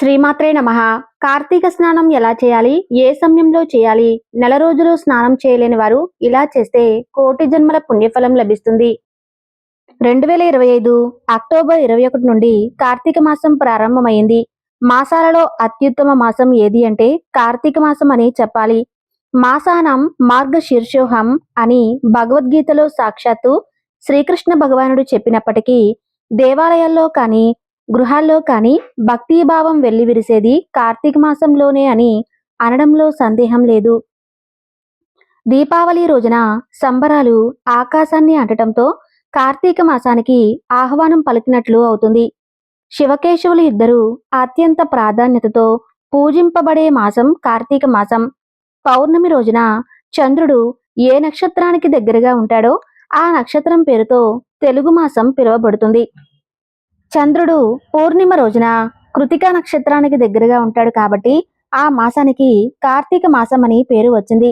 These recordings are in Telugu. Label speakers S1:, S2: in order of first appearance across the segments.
S1: శ్రీమాత్రే నమ. కార్తీక స్నానం ఎలా చేయాలి? ఏ సమయంలో చేయాలి? నెల రోజులు స్నానం చేయలేని వారు ఇలా చేస్తే కోటి జన్మల పుణ్యఫలం లభిస్తుంది. రెండు వేల ఇరవై ఐదు అక్టోబర్ ఇరవై ఒకటి నుండి కార్తీక మాసం ప్రారంభమైంది. మాసాలలో అత్యుత్తమ మాసం ఏది అంటే కార్తీక మాసం అని చెప్పాలి. మాసానం మార్గశీర్షోహం అని భగవద్గీతలో సాక్షాత్తు శ్రీకృష్ణ భగవానుడు చెప్పినప్పటికీ దేవాలయాల్లో కానీ గృహాల్లో కానీ భక్తిభావం వెల్లివిరిసేది కార్తీక మాసంలోనే అని అనడంలో సందేహం లేదు. దీపావళి రోజున సంబరాలు ఆకాశాన్ని అంటటంతో కార్తీక మాసానికి ఆహ్వానం పలికినట్లు అవుతుంది. శివకేశవులు ఇద్దరు అత్యంత ప్రాధాన్యతతో పూజింపబడే మాసం కార్తీక మాసం. పౌర్ణమి రోజున చంద్రుడు ఏ నక్షత్రానికి దగ్గరగా ఉంటాడో ఆ నక్షత్రం పేరుతో తెలుగు మాసం పిలువబడుతుంది. చంద్రుడు పూర్ణిమ రోజున కృతికా నక్షత్రానికి దగ్గరగా ఉంటాడు కాబట్టి ఆ మాసానికి కార్తీక మాసం అని పేరు వచ్చింది.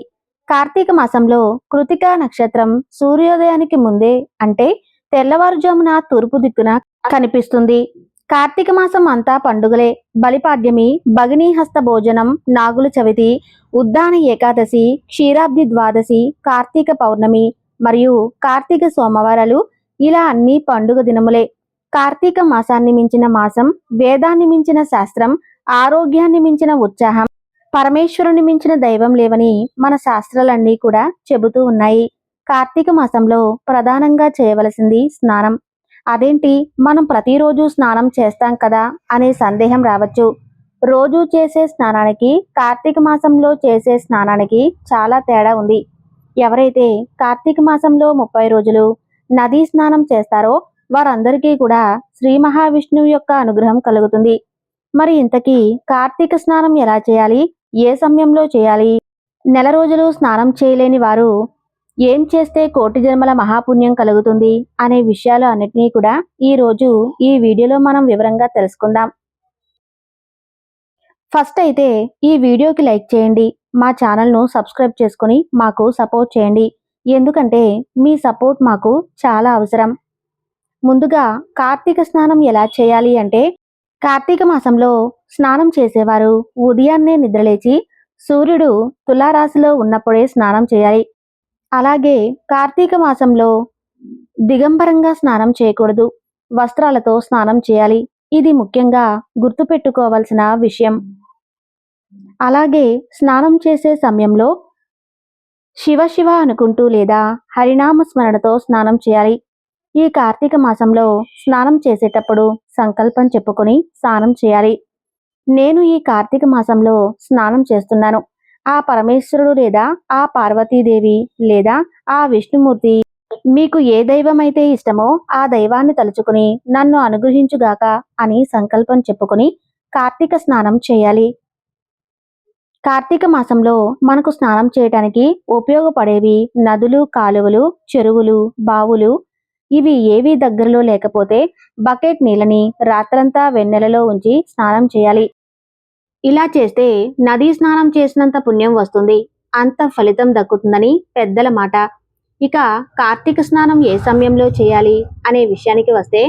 S1: కార్తీక మాసంలో కృతికా నక్షత్రం సూర్యోదయానికి ముందే అంటే తెల్లవారుజామున తూర్పు దిక్కున కనిపిస్తుంది. కార్తీక మాసం అంతా పండుగలే. బలిపాడ్యమి భగినీహస్త భోజనం నాగుల చవితి ఉద్దాన ఏకాదశి క్షీరాబ్ది ద్వాదశి కార్తీక పౌర్ణమి మరియు కార్తీక సోమవారాలు ఇలా అన్ని పండుగ దినములే. కార్తీక మాసాన్ని మించిన మాసం వేదాన్ని మించిన శాస్త్రం ఆరోగ్యాన్ని మించిన ఉత్సాహం పరమేశ్వరుని మించిన దైవం లేవని మన శాస్త్రాలన్నీ కూడా చెబుతూ ఉన్నాయి. కార్తీక మాసంలో ప్రధానంగా చేయవలసింది స్నానం. అదేంటి? మనం ప్రతిరోజు స్నానం చేస్తాం కదా అనే సందేహం రావచ్చు. రోజు చేసే స్నానానికి కార్తీక మాసంలో చేసే స్నానానికి చాలా తేడా ఉంది. ఎవరైతే కార్తీక మాసంలో ముప్పై రోజులు నదీ స్నానం చేస్తారో వారందరికీ కూడా శ్రీ మహావిష్ణువు యొక్క అనుగ్రహం కలుగుతుంది. మరి ఇంతకీ కార్తీక స్నానం ఎలా చేయాలి? ఏ సమయంలో చేయాలి? నెల రోజులు స్నానం చేయలేని వారు ఏం చేస్తే కోటి జన్మల మహాపుణ్యం కలుగుతుంది అనే విషయాలు అన్నిటినీ కూడా ఈ రోజు ఈ వీడియోలో మనం వివరంగా తెలుసుకుందాం. ఫస్ట్ అయితే ఈ వీడియోకి లైక్ చేయండి మా ఛానల్ను సబ్స్క్రైబ్ చేసుకొని మాకు సపోర్ట్ చేయండి. ఎందుకంటే మీ సపోర్ట్ మాకు చాలా అవసరం. ముందుగా కార్తీక స్నానం ఎలా చేయాలి అంటే కార్తీక మాసంలో స్నానం చేసేవారు ఉదయాన్నే నిద్రలేచి సూర్యుడు తులారాశిలో ఉన్నప్పుడే స్నానం చేయాలి. అలాగే కార్తీక మాసంలో దిగంబరంగా స్నానం చేయకూడదు. వస్త్రాలతో స్నానం చేయాలి. ఇది ముఖ్యంగా గుర్తుపెట్టుకోవాల్సిన విషయం. అలాగే స్నానం చేసే సమయంలో శివ శివ అనుకుంటూ లేదా హరినామ స్మరణతో స్నానం చేయాలి. ఈ కార్తీక మాసంలో స్నానం చేసేటప్పుడు సంకల్పం చెప్పుకొని స్నానం చేయాలి. నేను ఈ కార్తీక మాసంలో స్నానం చేస్తున్నాను. ఆ పరమేశ్వరుడు లేదా ఆ పార్వతీదేవి లేదా ఆ విష్ణుమూర్తి మీకు ఏ దైవం అయితే ఇష్టమో ఆ దైవాన్ని తలుచుకుని నన్ను అనుగ్రహించుగాక అని సంకల్పం చెప్పుకొని కార్తీక స్నానం చేయాలి. కార్తీక మాసంలో మనకు స్నానం చేయటానికి ఉపయోగపడేవి నదులు కాలువలు చెరువులు బావులు ఇవి ఏవి దగ్గరలో లేకపోతే బకెట్ నీళ్ళని రాత్రంతా వెన్నెలలో ఉంచి స్నానం చేయాలి. ఇలా చేస్తే నదీ స్నానం చేసినంత పుణ్యం వస్తుంది. అంత ఫలితం దక్కుతుందని పెద్దల మాట. ఇక కార్తీక స్నానం ఏ సమయంలో చేయాలి అనే విషయానికి వస్తే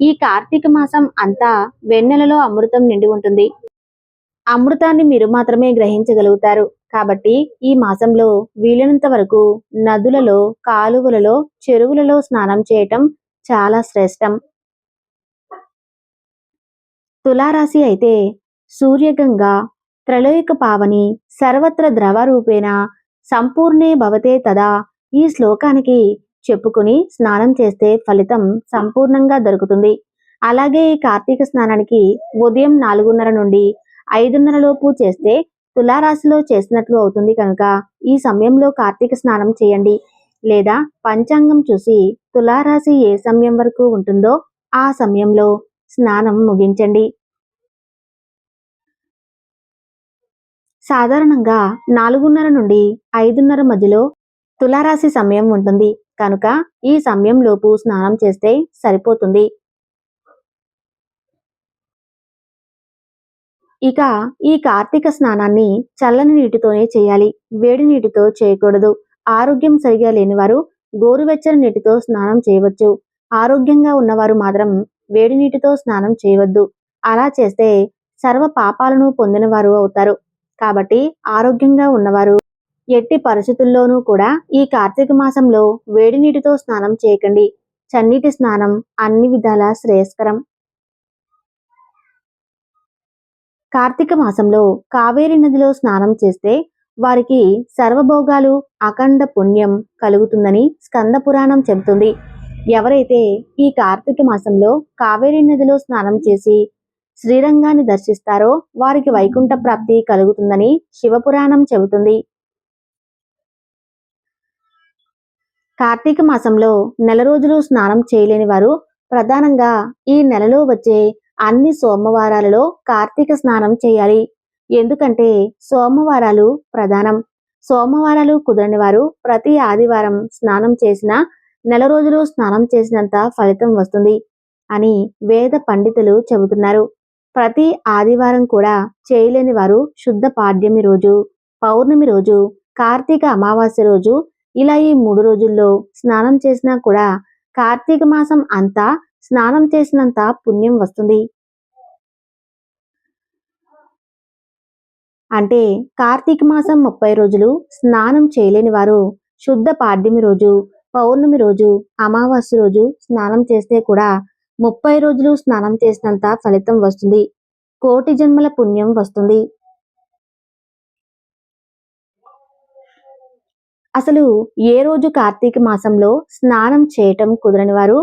S1: ఈ కార్తీక మాసం అంతా వెన్నెలలో అమృతం నిండి ఉంటుంది. అమృతాన్ని మీరు మాత్రమే గ్రహించగలుగుతారు. కాబట్టి ఈ మాసంలో వీలైనంత వరకు నదులలో కాలువలలో చెరువులలో స్నానం చేయటం చాలా శ్రేష్టం. తులారాశి అయితే సూర్యగంగా త్రలోయక పావని సర్వత్ర ద్రవ రూపేణ సంపూర్ణే భవతే తదా ఈ శ్లోకానికి చెప్పుకుని స్నానం చేస్తే ఫలితం సంపూర్ణంగా దొరుకుతుంది. అలాగే ఈ కార్తీక స్నానానికి ఉదయం నాలుగున్నర నుండి ఐదున్నర లోపు చేస్తే తులారాశిలో చేసినట్లు అవుతుంది కనుక ఈ సమయంలో కార్తీక స్నానం చేయండి. లేదా పంచాంగం చూసి తులారాశి ఏ సమయం వరకు ఉంటుందో ఆ సమయంలో స్నానం ముగించండి. సాధారణంగా నాలుగున్నర నుండి ఐదున్నర మధ్యలో తులారాశి సమయం ఉంటుంది. కనుక ఈ సమయం లోపు స్నానం చేస్తే సరిపోతుంది. ఇక ఈ కార్తీక స్నానాన్ని చల్లని నీటితోనే చేయాలి. వేడి నీటితో చేయకూడదు. ఆరోగ్యం సరిగా లేనివారు గోరువెచ్చని నీటితో స్నానం చేయవచ్చు. ఆరోగ్యంగా ఉన్నవారు మాత్రం వేడి నీటితో స్నానం చేయవద్దు. అలా చేస్తే సర్వ పాపాలను పొందినవారు అవుతారు. కాబట్టి ఆరోగ్యంగా ఉన్నవారు ఎట్టి పరిస్థితుల్లోనూ కూడా ఈ కార్తీక మాసంలో వేడి నీటితో స్నానం చేయకండి. చన్నీటి స్నానం అన్ని విధాల శ్రేయస్కరం. కార్తీక మాసంలో కావేరి నదిలో స్నానం చేస్తే వారికి సర్వభోగాలు అఖండ పుణ్యం కలుగుతుందని స్కంద పురాణం చెబుతుంది. ఎవరైతే ఈ కార్తీక మాసంలో కావేరి నదిలో స్నానం చేసి శ్రీరంగాన్ని దర్శిస్తారో వారికి వైకుంఠ ప్రాప్తి కలుగుతుందని శివపురాణం చెబుతుంది. కార్తీక మాసంలో నెల రోజులు స్నానం చేయలేని వారు ప్రధానంగా ఈ నెలలో వచ్చే అన్ని సోమవారాలలో కార్తీక స్నానం చేయాలి. ఎందుకంటే సోమవారాలు ప్రధానం. సోమవారాలు కుదరని వారు ప్రతి ఆదివారం స్నానం చేసిన నెల రోజులు స్నానం చేసినంత ఫలితం వస్తుంది అని వేద పండితులు చెబుతున్నారు. ప్రతి ఆదివారం కూడా చేయలేని వారు శుద్ధ పాడ్యమి రోజు పౌర్ణమి రోజు కార్తీక అమావాస్య రోజు ఇలా ఈ మూడు రోజుల్లో స్నానం చేసినా కూడా కార్తీక మాసం అంతా స్నానం చేసినంత పుణ్యం వస్తుంది. అంటే కార్తీక మాసం ముప్పై రోజులు స్నానం చేయలేని వారు శుద్ధ పాడ్యమి రోజు పౌర్ణమి రోజు అమావాస్య రోజు స్నానం చేస్తే కూడా ముప్పై రోజులు స్నానం చేసినంత ఫలితం వస్తుంది. కోటి జన్మల పుణ్యం వస్తుంది. అసలు ఏ రోజు కార్తీక మాసంలో స్నానం చేయటం కుదరని వారు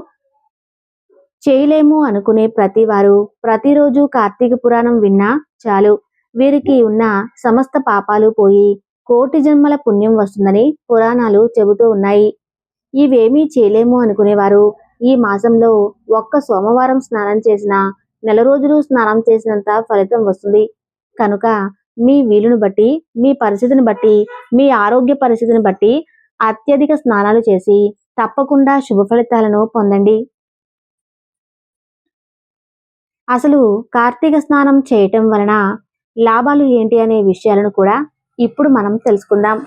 S1: చేయలేము అనుకునే ప్రతి వారు ప్రతిరోజు కార్తీక పురాణం విన్నా చాలు. వీరికి ఉన్న సమస్త పాపాలు పోయి కోటి జన్మల పుణ్యం వస్తుందని పురాణాలు చెబుతూ ఉన్నాయి. ఇవేమీ చేయలేము అనుకునేవారు. ఈ మాసంలో ఒక్క సోమవారం స్నానం చేసిన నెల రోజులు స్నానం చేసినంత ఫలితం వస్తుంది. కనుక మీ వీలును బట్టి మీ పరిస్థితిని బట్టి మీ ఆరోగ్య పరిస్థితిని బట్టి అత్యధిక స్నానాలు చేసి తప్పకుండా శుభ ఫలితాలను పొందండి. అసలు కార్తీక స్నానం చేయటం వలన లాభాలు ఏంటి అనే విషయాలను కూడా ఇప్పుడు మనం తెలుసుకుందాం.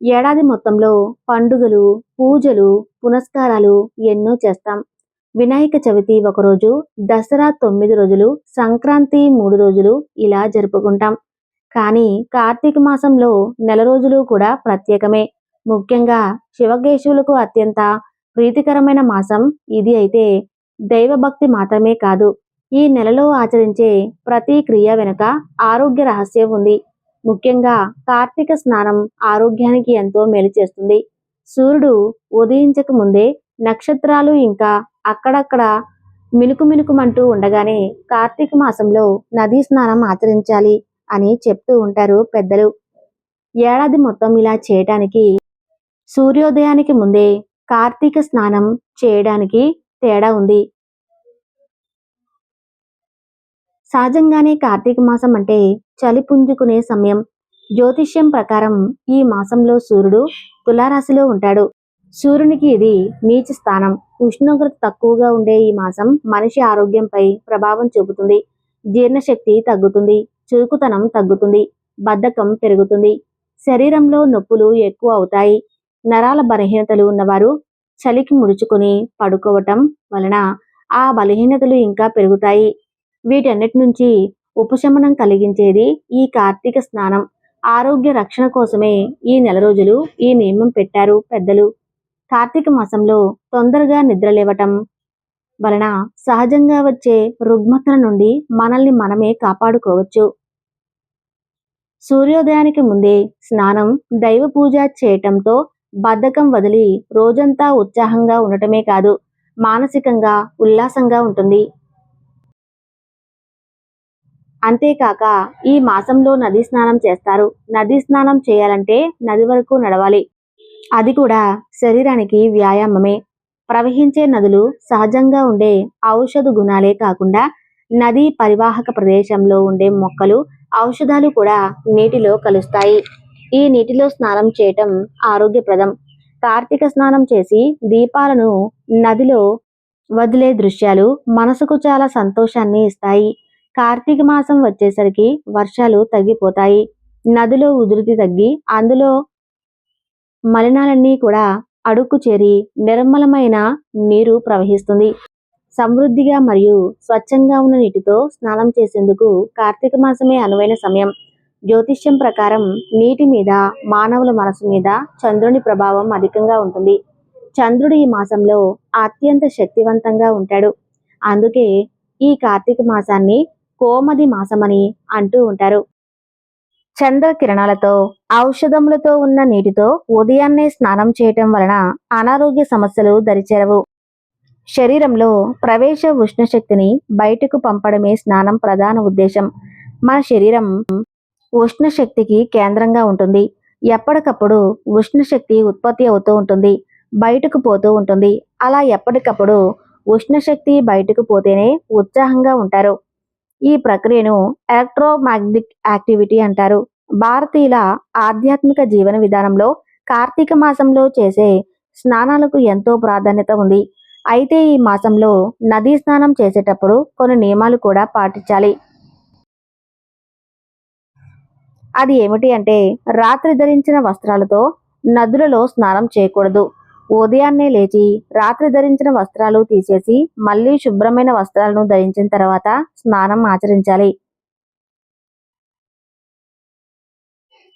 S1: ఏడాది మొత్తంలో పండుగలు పూజలు పునస్కారాలు ఎన్నో చేస్తాం. వినాయక చవితి ఒకరోజు దసరా తొమ్మిది రోజులు సంక్రాంతి మూడు రోజులు ఇలా జరుపుకుంటాం. కానీ కార్తీక మాసంలో నెల రోజులు కూడా ప్రత్యేకమే. ముఖ్యంగా శివకేశవులకు అత్యంత ప్రీతికరమైన మాసం ఇది అయితే దైవభక్తి మాత్రమే కాదు. ఈ నెలలో ఆచరించే ప్రతి క్రియ వెనుక ఆరోగ్య రహస్యం ఉంది. ముఖ్యంగా కార్తీక స్నానం ఆరోగ్యానికి ఎంతో మేలు చేస్తుంది. సూర్యుడు ఉదయించక ముందే నక్షత్రాలు ఇంకా అక్కడక్కడ మినుకు మినుకుమంటూ ఉండగానే కార్తీక మాసంలో నదీ స్నానం ఆచరించాలి అని చెప్తూ ఉంటారు పెద్దలు. ఏడాది మొత్తం ఇలా చేయటానికి సూర్యోదయానికి ముందే కార్తీక స్నానం చేయడానికి తేడా ఉంది. సహజంగానే కార్తీక మాసం అంటే చలి పుంజుకునే సమయం. జ్యోతిష్యం ప్రకారం ఈ మాసంలో సూర్యుడు తులారాశిలో ఉంటాడు. సూర్యునికి ఇది నీచ స్థానం. ఉష్ణోగ్రత తక్కువగా ఉండే ఈ మాసం మనిషి ఆరోగ్యంపై ప్రభావం చూపుతుంది. జీర్ణశక్తి తగ్గుతుంది. చురుకుతనం తగ్గుతుంది. బద్ధకం పెరుగుతుంది. శరీరంలో నొప్పులు ఎక్కువ అవుతాయి. నరాల బలహీనతలు ఉన్నవారు చలికి ముడుచుకొని పడుకోవటం వలన ఆ బలహీనతలు ఇంకా పెరుగుతాయి. వీటన్నిటి నుంచి ఉపశమనం కలిగించేది ఈ కార్తీక స్నానం. ఆరోగ్య రక్షణ కోసమే ఈ నెల రోజులు ఈ నియమం పెట్టారు పెద్దలు. కార్తీక మాసంలో తొందరగా నిద్రలేవటం వలన సహజంగా వచ్చే రుగ్మతల నుండి మనల్ని మనమే కాపాడుకోవచ్చు. సూర్యోదయానికి ముందే స్నానం దైవ పూజ చేయటంతో బద్ధకం వదిలి రోజంతా ఉత్సాహంగా ఉండటమే కాదు మానసికంగా ఉల్లాసంగా ఉంటుంది. అంతేకాక ఈ మాసంలో నదీ స్నానం చేస్తారు. నదీ స్నానం చేయాలంటే నది వరకు నడవాలి. అది కూడా శరీరానికి వ్యాయామమే. ప్రవహించే నదులు సహజంగా ఉండే ఔషధ గుణాలే కాకుండా నదీ పరివాహక ప్రదేశంలో ఉండే మొక్కలు ఔషధాలు కూడా నీటిలో కలుస్తాయి. ఈ నీటిలో స్నానం చేయటం ఆరోగ్యప్రదం. కార్తీక స్నానం చేసి దీపాలను నదిలో వదిలే దృశ్యాలు మనసుకు చాలా సంతోషాన్ని ఇస్తాయి. కార్తీక మాసం వచ్చేసరికి వర్షాలు తగ్గిపోతాయి. నదిలో ఉధృతి తగ్గి అందులో మలినాలన్నీ కూడా అడుక్కు చేరి నిర్మలమైన నీరు ప్రవహిస్తుంది. సమృద్ధిగా మరియు స్వచ్ఛంగా ఉన్న నీటితో స్నానం చేసేందుకు కార్తీక మాసమే అనువైన సమయం. జ్యోతిష్యం ప్రకారం నీటి మీద మానవుల మనసు మీద చంద్రుని ప్రభావం అధికంగా ఉంటుంది. చంద్రుడు ఈ మాసంలో అత్యంత శక్తివంతంగా ఉంటాడు. అందుకే ఈ కార్తీక మాసాన్ని కోమది మాసమని అంటూ ఉంటారు. చంద్ర కిరణాలతో ఔషధములతో ఉన్న నీటితో ఉదయాన్నే స్నానం చేయటం వలన అనారోగ్య సమస్యలు దరిచేరవు. శరీరంలో ప్రవేశ ఉష్ణశక్తిని బయటకు పంపడమే స్నానం ప్రధాన ఉద్దేశం. మన శరీరం ఉష్ణశక్తికి కేంద్రంగా ఉంటుంది. ఎప్పటికప్పుడు ఉష్ణశక్తి ఉత్పత్తి అవుతూ ఉంటుంది బయటకు పోతూ ఉంటుంది. అలా ఎప్పటికప్పుడు ఉష్ణశక్తి బయటకు పోతేనే ఉత్సాహంగా ఉంటారు. ఈ ప్రక్రియను ఎలక్ట్రోమాగ్నెటిక్ యాక్టివిటీ అంటారు. భారతీయుల ఆధ్యాత్మిక జీవన విధానంలో కార్తీక మాసంలో చేసే స్నానాలకు ఎంతో ప్రాధాన్యత ఉంది. అయితే ఈ మాసంలో నదీ స్నానం చేసేటప్పుడు కొన్ని నియమాలు కూడా పాటించాలి. అది ఏమిటి అంటే రాత్రి ధరించిన వస్త్రాలతో నదులలో స్నానం చేయకూడదు. ఉదయాన్నే లేచి రాత్రి ధరించిన వస్త్రాలు తీసేసి మళ్ళీ శుభ్రమైన వస్త్రాలను ధరించిన తర్వాత స్నానం ఆచరించాలి.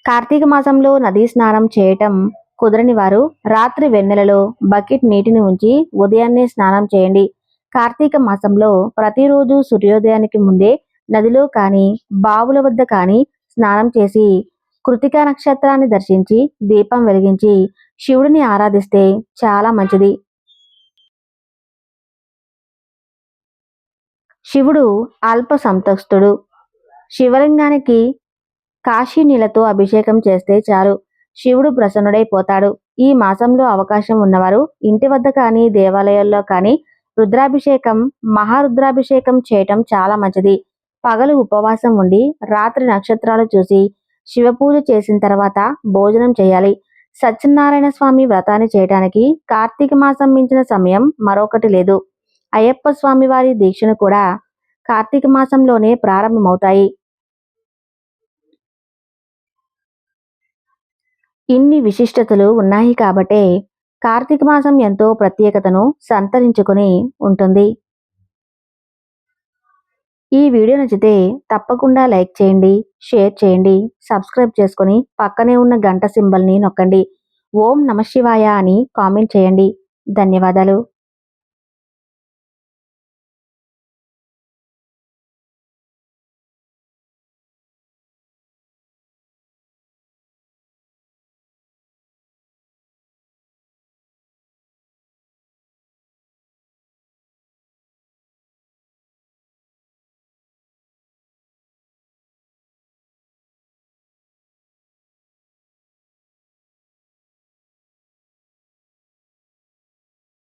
S1: కార్తీక మాసంలో నదీ స్నానం చేయటం కుదరని వారు రాత్రి వెన్నెలలో బకెట్ నీటిని ఉంచి ఉదయాన్నే స్నానం చేయండి. కార్తీక మాసంలో ప్రతిరోజు సూర్యోదయానికి ముందే నదిలో కానీ బావుల వద్ద కానీ స్నానం చేసి కృతికా నక్షత్రాన్ని దర్శించి దీపం వెలిగించి శివుడిని ఆరాధిస్తే చాలా మంచిది. శివుడు అల్ప సంతస్తుడు. శివలింగానికి కాశీ నీళ్ళతో అభిషేకం చేస్తే చాలు. శివుడు ప్రసన్నుడైపోతాడు ఈ మాసంలో అవకాశం ఉన్నవారు ఇంటి వద్ద కానీ దేవాలయాల్లో కానీ రుద్రాభిషేకం మహారుద్రాభిషేకం చేయటం చాలా మంచిది. పగలు ఉపవాసం ఉండి రాత్రి నక్షత్రాలు చూసి శివపూజ చేసిన తర్వాత భోజనం చేయాలి. సత్యనారాయణ స్వామి వ్రతాన్ని చేయడానికి కార్తీక మాసం మించిన సమయం మరొకటి లేదు. అయ్యప్ప స్వామి వారి దీక్షను కూడా కార్తీక మాసంలోనే ప్రారంభమవుతాయి. ఇన్ని విశిష్టతలు ఉన్నాయి కాబట్టే కార్తీక మాసం ఎంతో ప్రత్యేకతను సంతరించుకొని ఉంటుంది. ఈ వీడియో నచ్చితే తప్పకుండా లైక్ చేయండి షేర్ చేయండి సబ్స్క్రైబ్ చేసుకొని పక్కనే ఉన్న గంట సింబల్ని నొక్కండి. ఓం నమ శివాయ అని కామెంట్ చేయండి. ధన్యవాదాలు.